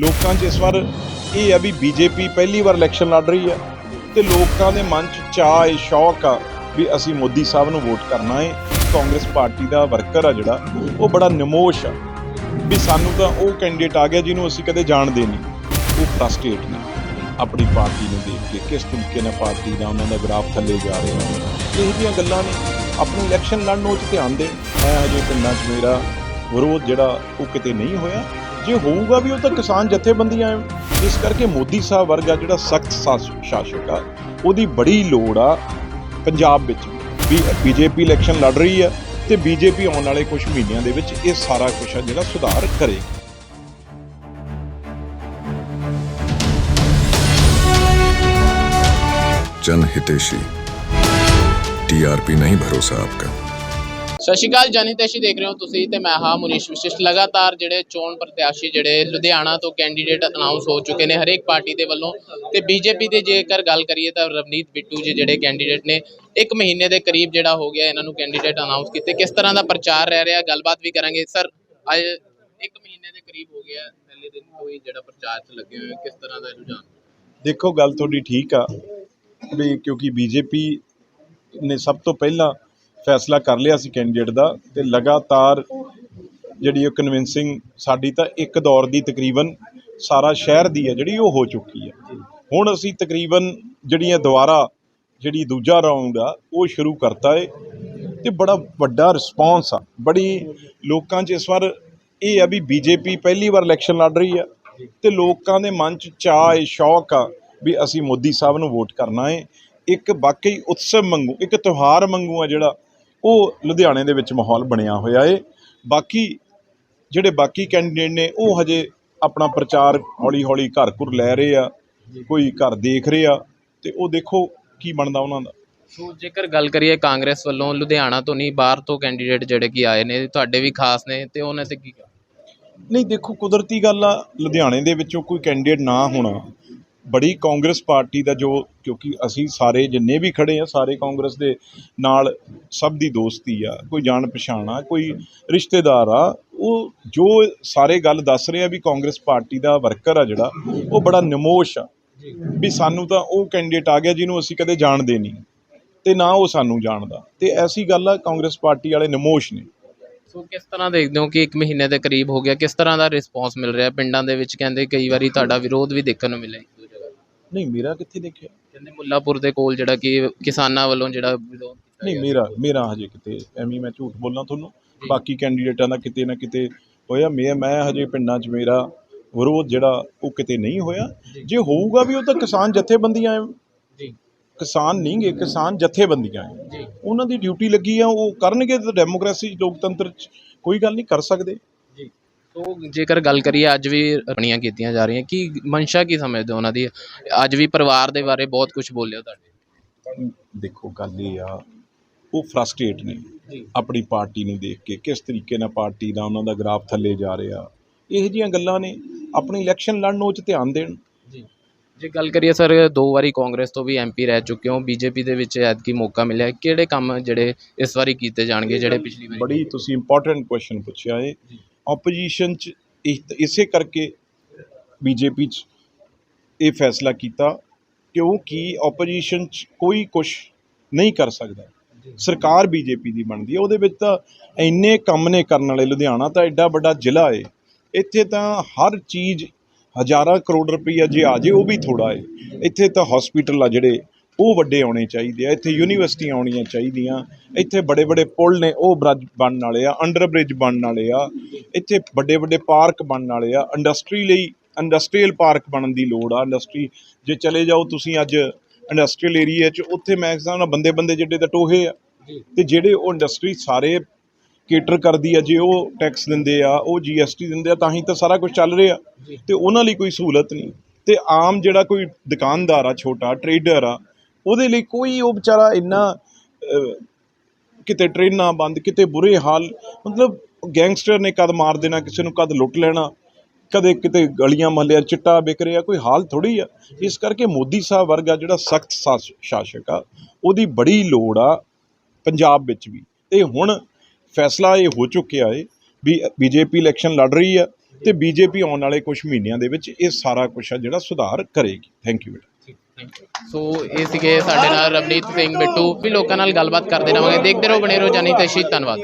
ਲੋਕਾਂ 'ਚ ਇਸ ਵਾਰ ਇਹ ਆ ਵੀ ਬੀਜੇਪੀ ਪਹਿਲੀ ਵਾਰ ਇਲੈਕਸ਼ਨ ਲੜ ਰਹੀ ਆ ਤੇ ਲੋਕਾਂ ਦੇ ਮਨ 'ਚ ਚਾਅ ਹੈ ਸ਼ੌਕ ਆ ਵੀ ਅਸੀਂ ਮੋਦੀ ਸਾਹਿਬ ਨੂੰ ਵੋਟ ਕਰਨਾ ਹੈ ਕਾਂਗਰਸ ਪਾਰਟੀ ਦਾ ਵਰਕਰ ਆ ਜਿਹੜਾ, ਉਹ ਬੜਾ ਨਿਮੋਸ਼ ਆ ਵੀ ਸਾਨੂੰ ਤਾਂ ਉਹ ਕੈਂਡੀਡੇਟ ਆ ਗਿਆ ਜਿਹਨੂੰ ਅਸੀਂ ਕਦੇ ਜਾਣਦੇ ਨਹੀਂ, ਉਹ ਫਰਸਟ੍ਰੇਟ ਨੇ, ਆਪਣੀ ਪਾਰਟੀ ਨੂੰ ਦੇਖ ਕੇ ਕਿਸ ਤਰੀਕੇ ਨਾਲ ਪਾਰਟੀ ਦਾ ਉਹਨਾਂ ਦਾ ਗ੍ਰਾਫ ਥੱਲੇ ਜਾ ਰਿਹਾ ਇਹ ਜਿਹੀਆਂ ਗੱਲਾਂ ਨੇ, ਆਪਣੀ ਇਲੈਕਸ਼ਨ ਲੜਨ ਉਹ 'ਚ ਧਿਆਨ ਦੇਣ। ਮੈਂ ਹਜੇ ਪਿੰਡਾਂ 'ਚ ਮੇਰਾ ਵਿਰੋਧ ਜਿਹੜਾ ਉਹ ਕਿਤੇ ਨਹੀਂ ਹੋਇਆ। ਜੇ ਹੋਊਗਾ ਵੀ ਉਹ ਤਾਂ ਕਿਸਾਨ ਜਥੇਬੰਦੀਆਂ ਐ ਇਸ ਕਰਕੇ ਮੋਦੀ ਸਾਹਿਬ ਵਰਗਾ ਜਿਹੜਾ ਸਖਤ ਸ਼ਾਸਕ ਆ ਉਹਦੀ ਬੜੀ ਲੋੜ ਆ ਪੰਜਾਬ ਵਿੱਚ ਵੀ ਬੀਜੇਪੀ ਇਲੈਕਸ਼ਨ ਲੜ ਰਹੀ ਆ ਤੇ ਬੀਜੇਪੀ ਆਉਣ ਵਾਲੇ ਕੁਝ ਮਹੀਨਿਆਂ ਦੇ ਵਿੱਚ ਇਹ ਸਾਰਾ ਕੁਝ ਆ ਜਿਹੜਾ ਸੁਧਾਰ ਕਰੇਗੀ जन हितेशी टीआरपी नहीं भरोसा आपका ਸਤਿ ਸ਼੍ਰੀ ਅਕਾਲ ਜਨਹਿਤੈਸ਼ੀ ਦੇਖ ਰਹੇ ਹੋ ਤੁਸੀਂ ਤੇ ਮੈਂ ਹਾਂ ਮੁਨੀਸ਼ ਵਿਸ਼ਿਸ਼ਟ। ਲਗਾਤਾਰ ਜਿਹੜੇ ਚੋਣ ਪ੍ਰਤਿਆਸ਼ੀ ਜਿਹੜੇ ਲੁਧਿਆਣਾ ਤੋਂ ਕੈਂਡੀਡੇਟ ਅਨਾਉਂਸ ਹੋ ਚੁੱਕੇ ਨੇ ਹਰੇਕ ਪਾਰਟੀ ਦੇ ਵੱਲੋਂ ਤੇ ਬੀਜੇਪੀ ਦੇ ਜੇਕਰ ਗੱਲ ਕਰੀਏ ਤਾਂ ਰਵਨੀਤ ਬਿੱਟੂ ਜੀ ਜਿਹੜੇ ਕੈਂਡੀਡੇਟ ਨੇ, ਇੱਕ ਮਹੀਨੇ ਦੇ ਕਰੀਬ ਜਿਹੜਾ ਹੋ ਗਿਆ ਇਹਨਾਂ ਨੂੰ ਕੈਂਡੀਡੇਟ ਅਨਾਉਂਸ ਕੀਤੇ। ਕਿਸ ਤਰ੍ਹਾਂ ਦਾ ਪ੍ਰਚਾਰ ਰਹਿ ਰਿਹਾ, ਗੱਲਬਾਤ ਵੀ ਕਰਾਂਗੇ। ਸਰ, ਅੱਜ ਇੱਕ ਮਹੀਨੇ ਦੇ ਕਰੀਬ ਹੋ ਗਿਆ, ਪਹਿਲੇ ਦਿਨ ਤੋਂ ਹੀ ਜਿਹੜਾ ਪ੍ਰਚਾਰ 'ਚ ਲੱਗੇ ਹੋਏ ਕਿਸ ਤਰ੍ਹਾਂ ਦਾ ਰੁਝਾਨ? ਦੇਖੋ, ਗੱਲ ਤੁਹਾਡੀ ਠੀਕ ਆ ਵੀ ਕਿਉਂਕਿ ਬੀਜੇਪੀ ਨੇ ਸਭ ਤੋਂ ਪਹਿਲਾਂ ਫੈਸਲਾ ਕਰ ਲਿਆ ਸੀ ਕੈਂਡੀਡੇਟ ਦਾ ਤੇ ਲਗਾਤਾਰ ਜਿਹੜੀ ਉਹ ਕਨਵਿੰਸਿੰਗ ਸਾਡੀ ਤਾਂ ਇੱਕ ਦੌਰ ਦੀ ਤਕਰੀਬਨ ਸਾਰਾ ਸ਼ਹਿਰ ਦੀ ਹੈ, ਜਿਹੜੀ ਉਹ ਹੋ ਚੁੱਕੀ ਹੈ। ਹੁਣ ਅਸੀਂ ਤਕਰੀਬਨ ਜਿਹੜੀਆਂ ਦੁਬਾਰਾ ਜਿਹੜੀ ਦੂਜਾ ਰਾਉਂਡ ਆ, ਉਹ ਸ਼ੁਰੂ ਕਰਤਾ ਏ ਤੇ ਬੜਾ ਵੱਡਾ ਰਿਸਪੌਂਸ ਆ। ਬੜੀ ਲੋਕਾਂ 'ਚ ਇਸ ਵਾਰ ਇਹ ਆ ਵੀ ਬੀਜੇਪੀ ਪਹਿਲੀ ਵਾਰ ਇਲੈਕਸ਼ਨ ਲੜ ਰਹੀ ਆ ਤੇ ਲੋਕਾਂ ਦੇ ਮਨ 'ਚ ਚਾਅ ਏ, ਸ਼ੌਕ ਆ ਵੀ ਅਸੀਂ ਮੋਦੀ ਸਾਹਿਬ ਨੂੰ ਵੋਟ ਕਰਨਾ ਏ। ਇੱਕ ਵਾਕਈ ਉਤਸਵ ਮੰਗੂ ਇੱਕ ਤਿਉਹਾਰ ਮੰਗੂ ਆ ਜਿਹੜਾ ਉਹ ਲੁਧਿਆਣੇ ਦੇ ਵਿੱਚ ਮਾਹੌਲ ਬਣਿਆ ਹੋਇਆ ਏ। ਬਾਕੀ ਜਿਹੜੇ ਬਾਕੀ ਕੈਂਡੀਡੇਟ ਨੇ ਉਹ ਹਜੇ ਆਪਣਾ ਪ੍ਰਚਾਰ ਹੌਲੀ ਹੌਲੀ ਘਰ ਘੁਰ ਲੈ ਰਹੇ ਆ ਕੋਈ ਘਰ ਦੇਖ ਰਹੇ ਆ ਤੇ ਉਹ ਦੇਖੋ ਕੀ ਬਣਦਾ ਉਹਨਾਂ ਦਾ। ਸੋ ਜੇਕਰ ਗੱਲ ਕਰੀਏ ਕਾਂਗਰਸ ਵੱਲੋਂ ਲੁਧਿਆਣਾ ਤੋਂ ਨਹੀਂ ਬਾਹਰ ਤੋਂ ਕੈਂਡੀਡੇਟ ਜਿਹੜੇ ਕਿ ਆਏ ਨੇ ਤੁਹਾਡੇ ਵੀ ਖਾਸ ਨੇ ਤੇ ਉਹਨਾਂ ਤੇ ਕੀ ਨਹੀਂ ਦੇਖੋ ਕੁਦਰਤੀ ਗੱਲ ਆ ਲੁਧਿਆਣੇ ਦੇ ਵਿੱਚੋਂ ਕੋਈ ਕੈਂਡੀਡੇਟ ਨਾ ਹੋਣਾ ਬੜੀ ਕਾਂਗਰਸ ਪਾਰਟੀ ਦਾ ਜੋ ਕਿਉਂਕਿ ਅਸੀਂ ਸਾਰੇ ਜਿੰਨੇ ਵੀ ਖੜੇ ਆ ਸਾਰੇ ਕਾਂਗਰਸ ਦੇ ਨਾਲ ਸਭ ਦੀ ਦੋਸਤੀ ਆ ਕੋਈ ਜਾਣ ਪਛਾਣ ਆ ਕੋਈ ਰਿਸ਼ਤੇਦਾਰ ਆ ਉਹ ਜੋ ਸਾਰੇ ਗੱਲ ਦੱਸ ਰਹੇ ਆ ਵੀ ਕਾਂਗਰਸ ਪਾਰਟੀ ਦਾ ਵਰਕਰ ਆ ਜਿਹੜਾ ਉਹ ਬੜਾ ਨਿਮੋਸ਼ ਆ ਵੀ ਸਾਨੂੰ ਤਾਂ ਉਹ ਕੈਂਡੀਡੇਟ ਆ ਗਿਆ ਜਿਹਨੂੰ ਅਸੀਂ ਕਦੇ ਜਾਣਦੇ ਨਹੀਂ ਤੇ ਨਾ ਉਹ ਸਾਨੂੰ ਜਾਣਦਾ ਤੇ ਐਸੀ ਗੱਲ ਆ ਕਾਂਗਰਸ ਪਾਰਟੀ ਵਾਲੇ ਨਿਮੋਸ਼ ਨੇ। ਸੋ ਕਿਸ ਤਰ੍ਹਾਂ ਦੇਖਦੇ ਹੋ ਕਿ ਇੱਕ ਮਹੀਨੇ ਦੇ ਕਰੀਬ ਹੋ ਗਿਆ ਕਿਸ ਤਰ੍ਹਾਂ ਦਾ ਰਿਸਪੌਂਸ ਮਿਲ ਰਿਹਾ? ਪਿੰਡਾਂ ਦੇ ਵਿੱਚ ਕਹਿੰਦੇ ਕਈ ਵਾਰੀ ਤੁਹਾਡਾ ਵਿਰੋਧ ਵੀ ਦੇਖਣ ਨੂੰ ਮਿਲਿਆ ਨਹੀਂ ਮੇਰਾ ਕਿੱਥੇ ਦੇਖਿਆ? ਕਹਿੰਦੇ ਮੁੱਲਾਪੁਰ ਦੇ ਕੋਲ ਜਿਹੜਾ ਕਿ ਕਿਸਾਨਾਂ ਵੱਲੋਂ ਜਿਹੜਾ ਵਿਰੋਧ ਕੀਤਾ ਨਹੀਂ। ਮੇਰਾ ਮੇਰਾ ਹਜੇ ਕਿਤੇ ਐਵੇਂ ਮੈਂ ਝੂਠ ਬੋਲਾਂ ਤੁਹਾਨੂੰ। ਬਾਕੀ ਕੈਂਡੀਡੇਟਾਂ ਦਾ ਕਿਤੇ ਨਾ ਕਿਤੇ ਹੋਇਆ। ਮੈਂ ਮੈਂ ਹਜੇ ਪਿੰਡਾਂ 'ਚ ਮੇਰਾ ਵਿਰੋਧ ਜਿਹੜਾ ਉਹ ਕਿਤੇ ਨਹੀਂ ਹੋਇਆ। ਜੇ। ਹੋਊਗਾ ਵੀ ਉਹ ਤਾਂ ਕਿਸਾਨ ਜਥੇਬੰਦੀਆਂ ਐ। ਜੀ। ਕਿਸਾਨ ਨਹੀਂਗੇ ਕਿਸਾਨ ਜਥੇਬੰਦੀਆਂ ਐ। ਜੀ। ਉਹਨਾਂ ਦੀ ਡਿਊਟੀ ਲੱਗੀ ਆ ਉਹ ਕਰਨਗੇ ਤਾਂ ਡੈਮੋਕ੍ਰੇਸੀ ਲੋਕਤੰਤਰ 'ਚ ਕੋਈ ਗੱਲ ਨਹੀਂ ਕਰ ਸਕਦੇ। ਸੋ ਜੇਕਰ ਗੱਲ ਕਰੀਏ ਅੱਜ ਵੀ ਆਪਣੀਆਂ ਕੀਤੀਆਂ ਜਾ ਰਹੀਆਂ ਕੀ ਮਨਸ਼ਾ ਕੀ ਸਮਝਦੇ ਹੋ ਉਹਨਾਂ ਦੀ? ਅੱਜ ਵੀ ਪਰਿਵਾਰ ਦੇ ਬਾਰੇ ਬਹੁਤ ਕੁਝ ਬੋਲਿਆ ਤੁਹਾਡੇ। ਦੇਖੋ ਗੱਲ ਇਹ ਆ ਉਹ ਫਰਸਟ੍ਰੇਟ ਨੇ। ਆਪਣੀ ਪਾਰਟੀ ਨੂੰ ਦੇਖ ਕੇ ਕਿਸ ਤਰੀਕੇ ਨਾਲ ਪਾਰਟੀ ਦਾ ਉਹਨਾਂ ਦਾ ਗ੍ਰਾਫ ਥੱਲੇ ਜਾ ਰਿਹਾ। ਇਹੋ ਜਿਹੀਆਂ ਗੱਲਾਂ ਨੇ ਆਪਣੀ ਇਲੈਕਸ਼ਨ ਲੜਨ ਉਹ 'ਚ ਧਿਆਨ ਦੇਣ। ਜੀ। ਜੇ ਗੱਲ ਕਰੀਏ ਸਰ ਦੋ ਵਾਰੀ ਕਾਂਗਰਸ ਤੋਂ ਵੀ ਐਮਪੀ ਰਹਿ ਚੁੱਕੇ ਹੋ ਬੀਜੇਪੀ ਦੇ ਵਿੱਚ ਐਤਕੀ ਮੌਕਾ ਮਿਲਿਆ। ਕਿਹੜੇ ਕੰਮ ਜਿਹੜੇ ਇਸ ਵਾਰੀ ਕੀਤੇ ਜਾਣਗੇ ਜਿਹੜੇ ਪਿਛਲੀ ਵਾਰੀ ਬੜੀ ਤੁਸੀਂ ਇੰਪੋਰਟੈਂਟ ਕੁਐਸਚਨ ਪੁੱਛਿਆ ਏ। ਆਪੋਜੀਸ਼ਨ 'ਚ ਇਸ- ਕਰਕੇ ਬੀਜੇਪੀ 'ਚ ਇਹ ਫੈਸਲਾ ਕੀਤਾ ਕਿਉਂਕਿ ਆਪੋਜੀਸ਼ਨ 'ਚ ਕੋਈ ਕੁਝ ਨਹੀਂ ਕਰ ਸਕਦਾ। ਸਰਕਾਰ ਬੀਜੇਪੀ ਦੀ ਬਣਦੀ ਹੈ। ਉਹਦੇ ਵਿੱਚ ਤਾਂ ਇੰਨੇ ਕੰਮ ਨੇ ਕਰਨ ਵਾਲੇ। ਲੁਧਿਆਣਾ ਤਾਂ ਐਡਾ ਵੱਡਾ ਜ਼ਿਲ੍ਹਾ ਏ। ਇੱਥੇ ਤਾਂ ਹਰ ਚੀਜ਼ ਹਜ਼ਾਰਾਂ ਕਰੋੜ ਰੁਪਈਆ ਜੇ ਆ ਜੇ ਉਹ ਵੀ ਥੋੜਾ ਏ। ਇੱਥੇ ਤਾਂ ਹਸਪੀਟਲ ਆ ਜਿਹੜੇ ਉਹ ਵੱਡੇ ਆਉਣੇ ਚਾਹੀਦੇ ਆ, ਇੱਥੇ ਯੂਨੀਵਰਸਿਟੀਆਂ ਆਉਣੀਆਂ ਚਾਹੀਦੀਆਂ, ਇੱਥੇ ਬੜੇ ਬੜੇ ਪੁਲ ਨੇ, ਉਹ ਬ੍ਰਿਜ ਬਣਨ ਵਾਲੇ ਆ, ਅੰਡਰ ਬ੍ਰਿਜ ਬਣਨ ਵਾਲੇ ਆ, ਇੱਥੇ ਵੱਡੇ ਵੱਡੇ ਪਾਰਕ ਬਣਨ ਵਾਲੇ ਆ, ਇੰਡਸਟਰੀ ਲਈ ਇੰਡਸਟਰੀਅਲ ਪਾਰਕ ਬਣਨ ਦੀ ਲੋੜ ਆ, ਇੰਡਸਟਰੀ, ਜੇ ਚਲੇ ਜਾਓ ਤੁਸੀਂ ਅੱਜ ਇੰਡਸਟਰੀਅਲ ਏਰੀਆ 'ਚ, ਉੱਥੇ ਮੈਂ ਹਿਸਾਬ ਨਾਲ ਬੰਦੇ ਬੰਦੇ ਜਿਹੜੇ ਤਾਂ ਟੋਹੇ ਆ, ਤੇ ਜਿਹੜੇ ਉਹ ਇੰਡਸਟਰੀ ਸਾਰੇ ਕੇਟਰ ਕਰਦੀ ਆ, ਜੇ ਉਹ ਟੈਕਸ ਦਿੰਦੇ ਆ, ਉਹ ਜੀਐਸਟੀ ਦਿੰਦੇ ਆ, ਤਾਂ ਹੀ ਤਾਂ ਸਾਰਾ ਕੁਝ ਚੱਲ ਰਿਹਾ, ਤੇ ਉਹਨਾਂ ਲਈ ਕੋਈ ਸਹੂਲਤ ਨਹੀਂ, ਤੇ ਆਮ ਜਿਹੜਾ ਕੋਈ ਦੁਕਾਨਦਾਰ ਆ, ਛੋਟਾ, ਟਰੇਡਰ ਆ ਉਹਦੇ ਲਈ ਕੋਈ ਉਹ ਵਿਚਾਰਾ ਇੰਨਾ ਕਿਤੇ ਟ੍ਰੇਨਾਂ ਬੰਦ, ਕਿਤੇ ਬੁਰੇ ਹਾਲ, ਮਤਲਬ ਗੈਂਗਸਟਰ ਨੇ ਕਦ ਮਾਰ ਦੇਣਾ, ਕਿਸੇ ਨੂੰ ਕਦ ਲੁੱਟ ਲੈਣਾ, ਕਦੇ ਕਿਤੇ ਗਲੀਆਂ ਮਹੱਲਿਆਂ ਚਿੱਟਾ ਵਿਕ ਰਿਹਾ, ਕੋਈ ਹਾਲ ਥੋੜੀ ਆ। ਇਸ ਕਰਕੇ ਮੋਦੀ ਸਾਹਿਬ ਵਰਗਾ ਜਿਹੜਾ ਸਖਤ ਸ਼ਾਸਕ ਆ, ਉਹਦੀ ਬੜੀ ਲੋੜ ਆ ਪੰਜਾਬ ਵਿੱਚ ਵੀ। ਤੇ ਹੁਣ ਫੈਸਲਾ ਇਹ ਹੋ ਚੁੱਕਿਆ ਏ ਵੀ ਬੀਜੇਪੀ ਇਲੈਕਸ਼ਨ ਲੜ ਰਹੀ ਆ ਤੇ ਬੀਜੇਪੀ ਆਉਣ ਵਾਲੇ ਕੁਝ ਮਹੀਨਿਆਂ ਦੇ ਵਿੱਚ ਇਹ ਸਾਰਾ ਕੁਝ ਆ ਜਿਹੜਾ ਸੁਧਾਰ ਕਰੇਗੀ। ਥੈਂਕ ਯੂ ਬੇਟਾ। ਸੋ ਇਹ ਸੀਗੇ ਸਾਡੇ ਨਾਲ ਰਵਨੀਤ ਸਿੰਘ ਬਿੱਟੂ। ਵੀ ਲੋਕਾਂ ਨਾਲ ਗੱਲਬਾਤ ਕਰਦੇ ਰਹਾਂਗੇ। ਦੇਖਦੇ ਰਹੋ ਬਣੇ ਰਹੋ ਜਾਨੀ ਤਸ਼ੀ ਧੰਨਵਾਦ।